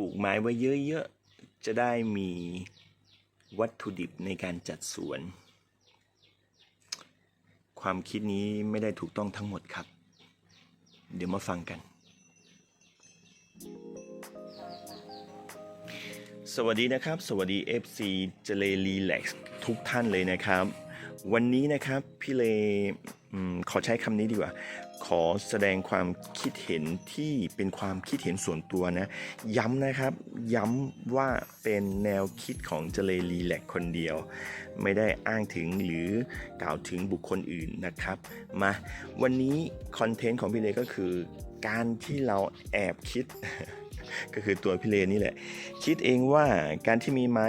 ปลูกไม้ไว้เยอะๆ จะได้มีวัตถุดิบในการจัดสวน ความคิดนี้ไม่ได้ถูกต้องทั้งหมดครับ เดี๋ยวมาฟังกัน สวัสดีนะครับ สวัสดี FC เจเลรีแล็กซ์ทุกท่านเลยนะครับ วันนี้นะครับ พี่เล ขอใช้คำนี้ดีกว่า ขอแสดงความคิดเห็นที่เป็นความคิดเห็นส่วนตัวนะ ย้ำนะครับ ย้ำว่าเป็นแนวคิดของเจเลรีแลกคนเดียว ไม่ได้อ้างถึงหรือกล่าวถึงบุคคลอื่นนะครับ มาวันนี้คอนเทนต์ของพี่เลก็คือการที่เราแอบคิด ก็คือตัวพี่เลนี่แหละ คิดเองว่าการที่มีไม้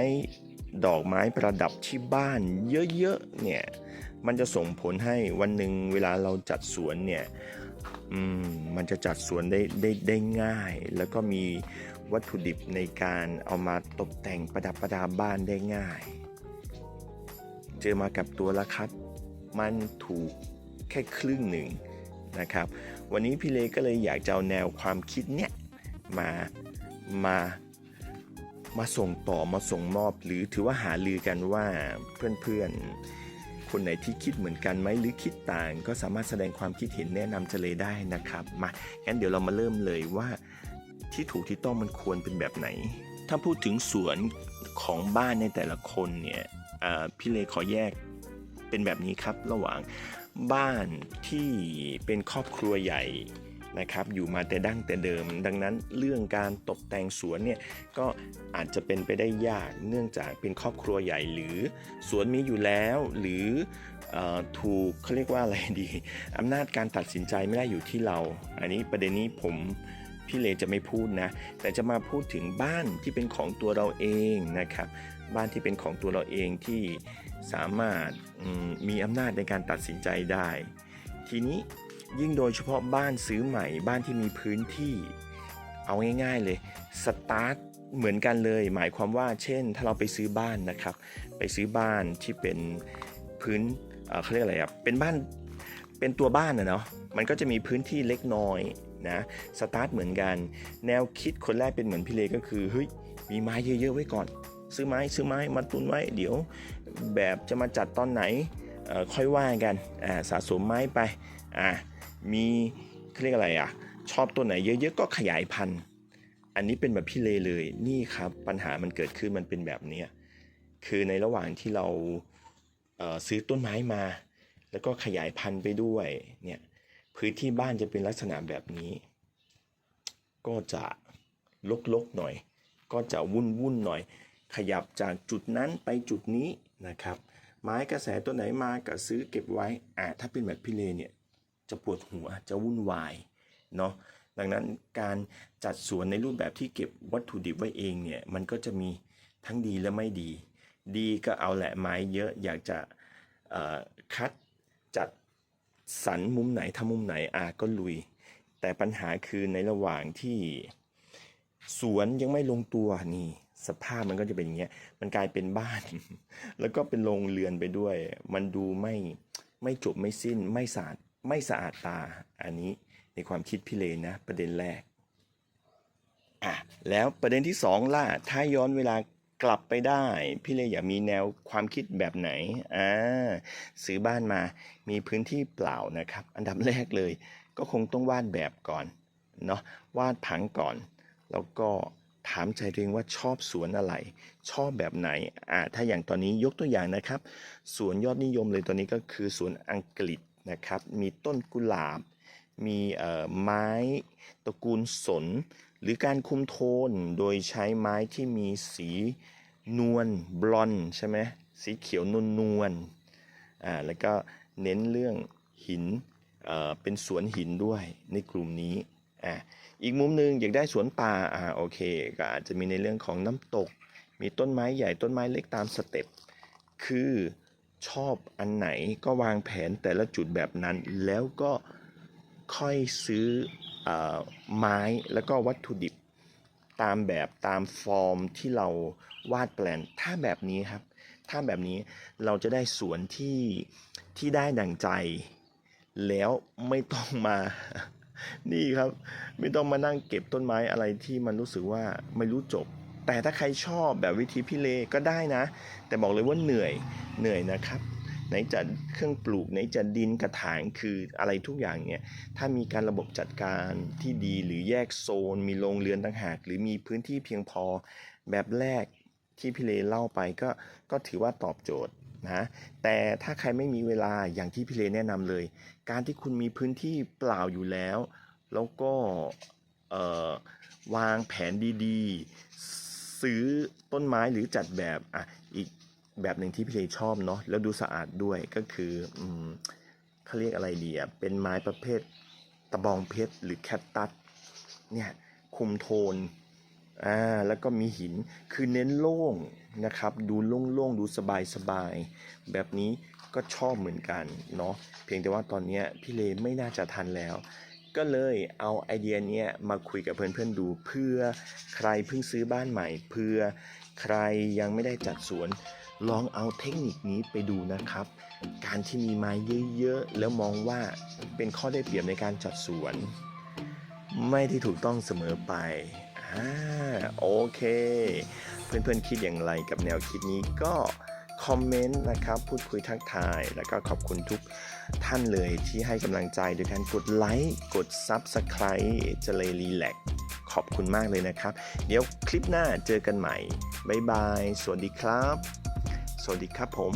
ดอกไม้ประดับที่บ้านเยอะๆเนี่ย มันจะส่งผลให้วันหนึ่งเวลาเราจัดสวนเนี่ยมมันจะจัดสวนได้ได้ได้ง่าย แล้วก็มีวัตถุดิบในการเอามาตกแต่งประดับประดาบ้านได้ง่าย เจอมากับตัวแล้วครับ มันถูกแค่ครึ่งหนึ่งนะครับ วันนี้พี่เลก็เลยอยากจะเอาแนวความคิดเนี่ยมามามาส่งต่อมาส่งมอบหรือถือว่าหาลือกันว่าเพื่อนๆ คนไหนที่คิดเหมือนกันไหมหรือคิดต่าง ก็สามารถแสดงความคิดเห็นแนะนำเจเลได้นะครับ มางั้นเดี๋ยวเรามาเริ่มเลยว่าที่ถูกที่ต้องมันควรเป็นแบบไหน ถ้าพูดถึงสวนของบ้านในแต่ละคนเนี่ยพี่เลขอแยกเป็นแบบนี้ครับ ระหว่างบ้านที่เป็นครอบครัวใหญ่ นะครับอยู่มาแต่ดั้งแต่เดิม ดังนั้นเรื่องการตกแต่งสวนเนี่ยก็อาจจะเป็นไปได้ยากเนื่องจากเป็นครอบครัวใหญ่หรือสวนมีอยู่แล้วหรืออถูกเขาเรียกว่าอะไรดีอำนาจการตัดสินใจไม่ได้อยู่ที่เรา อันนี้ประเด็นนี้ผมพี่เลจะไม่พูดนะ แต่จะมาพูดถึงบ้านที่เป็นของตัวเราเองนะครับ บ้านที่เป็นของตัวเราเองที่สามารถมมีอำนาจในการตัดสินใจได้ ทีนี้ ยิ่งโดยเฉพาะบ้านซื้อใหม่บ้านที่มีพื้นที่ เอาง่ายๆเลยสตาร์ทเหมือนกันเลย หมายความว่าเช่น ถ้าเราไปซื้อบ้านนะครับ ไปซื้อบ้านที่เป็นพื้นเออเขาเรียกอะไรอะเป็นบ้านเป็นตัวบ้านนะเนาะมันก็จะมีพื้นที่เล็กน้อยนะสตาร์ทเหมือนกัน แนวคิดคนแรกเป็นเหมือนพี่เลก็คือเฮ้ยมีไม้เยอะๆไว้ก่อน ซื้อไม้ซื้อไม้มาตุนไว้ เดี๋ยวแบบจะมาจัดตอนไหนเออค่อยว่ากันสะสมไม้ไปอ่า มีเรียกอะไรอะ ชอบตัวไหนเยอะๆก็ขยายพันธุ์ อันนี้เป็นแบบพี่เลเลยนี่ครับปัญหามันเกิดขึ้นมันเป็นแบบเนี้คือในระหว่างที่เราเซื้อต้นไม้มา แล้วก็ขยายพันธุ์ไปด้วยเนี่ยพื้นที่บ้านจะเป็นลักษณะแบบนี้ ก็จะลกๆหน่อย ก็จะวุ่นๆหน่อย ขยับจากจุดนั้นไปจุดนี้นะครับ ไม้กระแสตัวไหนมาก็ซื้อเก็บไว้อ่าถ้าเป็นแบบพี่เลเนี่ย จะปวดหัวจะวุ่นวายเนาะดังนั้นการจัดสวนในรูปแบบที่เก็บวัตถุดิบไว้เองเนี่ยมันก็จะมีทั้งดีและไม่ดี ดีก็เอาแหละไม้เยอะอยากจะคัดจัดสรรมุมไหนทำมุมไหนอะก็ลุย แต่ปัญหาคือในระหว่างที่สวนยังไม่ลงตัวนี่สภาพมันก็จะเป็นอย่างเงี้ย มันกลายเป็นบ้าน แล้วก็เป็นโรงเรือนไปด้วย มันดูไม่ไม่จบไม่สิ้นไม่สะอาด ไม่สะอาดตา อันนี้ในความคิดพี่เลนะ ประเด็นแรกอะแล้วประเด็นที่สองล่ะ ถ้าย้อนเวลากลับไปได้ พี่เลยอยากมีแนวความคิดแบบไหนอ่าซื้อบ้านมามีพื้นที่เปล่านะครับ อันดับแรกเลย ก็คงต้องวาดแบบก่อนเนาะวาดผังก่อน แล้วก็ถามใจตัวเองว่าชอบสวนอะไร ชอบแบบไหนอ่าถ้าอย่างตอนนี้ยกตัวอย่างนะครับ สวนยอดนิยมเลยตอนนี้ก็คือสวนอังกฤษ นะครับ มีต้นกุหลาบ มีไม้ตระกูลสน หรือการคุมโทนโดยใช้ไม้ที่มีสีนวลบลอนด์ใช่ไหมสีเขียวนวลนวลอ่าแล้วก็เน้นเรื่องหินเอ่อเป็นสวนหินด้วยในกลุ่มนี้อ่าอีกมุมหนึ่งอยากได้สวนป่าอ่าโอเค ก็อาจจะมีในเรื่องของน้ำตก มีต้นไม้ใหญ่ต้นไม้เล็กตามสเต็ปคือ ชอบอันไหนก็วางแผนแต่ละจุดแบบนั้น แล้วก็ค่อยซื้ออไม้แล้วก็วัตถุดิบ ตามแบบตามฟอร์มที่เราวาดแปลน ถ้าแบบนี้ครับ ถ้าแบบนี้เราจะได้สวนที่ที่ได้ดั่งใจ แล้วไม่ต้องมานี่ครับ ไม่ต้องมานั่งเก็บต้นไม้อะไรที่มันรู้สึกว่าไม่รู้จบ แต่ถ้าใครชอบแบบวิธีพี่เลก็ได้นะ แต่บอกเลยว่าเหนื่อยเหนื่อยนะครับไหนจะเครื่องปลูกไหนจะดินกระถางคืออะไรทุกอย่างเนี่ยถ้ามีการระบบจัดการที่ดีหรือแยกโซน มีโรงเรือนต่างหาก หรือมีพื้นที่เพียงพอแบบแรกที่พี่เลเล่าไปก็ก็ถือว่าตอบโจทย์นะแต่ถ้าใครไม่มีเวลาอย่างที่พี่เลแนะนำเลย การที่คุณมีพื้นที่เปล่าอยู่แล้ว แล้วก็วางแผนดีๆ ซื้อต้นไม้หรือจัดแบบอะอีกแบบหนึ่งที่พี่เลชอบเนาะแล้วดูสะอาดด้วยก็คืออืมเขาเรียกอะไรดีอะเป็นไม้ประเภทตะบองเพชรหรือแคตตัสเนี่ยคุมโทนอ่าแล้วก็มีหินคือเน้นโล่งนะครับ ดูโล่งๆดูสบายๆแบบนี้ก็ชอบเหมือนกันเนาะเพียงแต่ว่าตอนนี้พี่เลไม่น่าจะทันแล้ว ก็เลยเอาไอเดียนี้มาคุยกับเพื่อนๆดู เพื่อใครเพิ่งซื้อบ้านใหม่ เพื่อใครยังไม่ได้จัดสวน ลองเอาเทคนิคนี้ไปดูนะครับ การที่มีไม้เยอะๆแล้วมองว่าเป็นข้อได้เปรียบในการจัดสวน ไม่ที่ถูกต้องเสมอไปอ่าโอเค เพื่อนๆคิดอย่างไรกับแนวคิดนี้ก็ คอมเมนต์นะครับ พูดคุยทักทาย แล้วก็ขอบคุณทุกท่านเลยที่ให้กำลังใจโดยการกดไลค์กด Subscribe จะเลยรีแลกขอบคุณมากเลยนะครับ เดี๋ยวคลิปหน้าเจอกันใหม่ บ๊ายบาย สวัสดีครับ สวัสดีครับผม